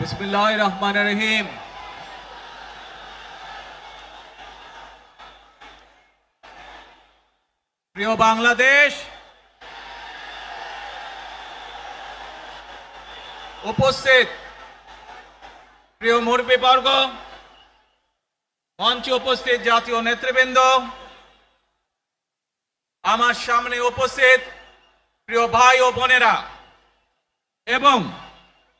রহমান রহিম প্রিয় বাংলাদেশ, উপস্থিত প্রিয় মুরব্বী বর্গ মঞ্চে উপস্থিত জাতীয় নেতৃবৃন্দ, আমার সামনে উপস্থিত প্রিয় ভাই ও বোনেরা, এবং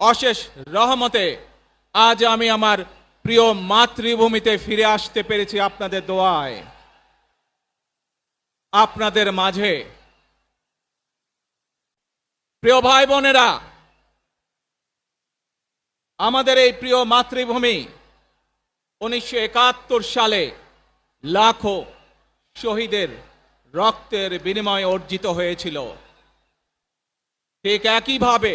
অশেষ রহমতে আজ আমি আমার প্রিয় মাতৃভূমিতে ফিরে আসতে পেরেছি আপনাদের দোয়ায়। আপনাদের মাঝে প্রিয় ভাই বোনেরা আমাদের এই প্রিয় মাতৃভূমি উনিশশো একাত্তর সালে লাখো শহীদের রক্তের বিনিময়ে অর্জিত হয়েছিল। ঠিক একইভাবে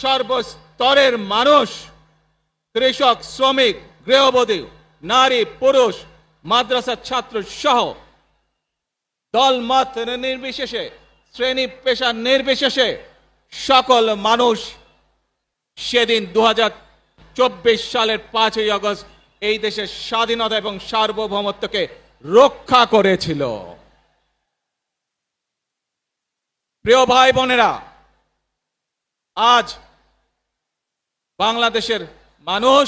সর্বস্তরের মানুষ, কৃষক, শ্রমিক, গৃহবধূ, নারী, পুরুষ, মাদ্রাসার ছাত্র সহ দল মত নির্বিশেষে, শ্রেণি পেশা নির্বিশেষে সকল মানুষ সেদিন দু সালের পাঁচই আগস্ট এই দেশের স্বাধীনতা এবং সার্বভৌমত্বকে রক্ষা করেছিল। প্রিয় ভাই বোনেরা, আজ বাংলাদেশের মানুষ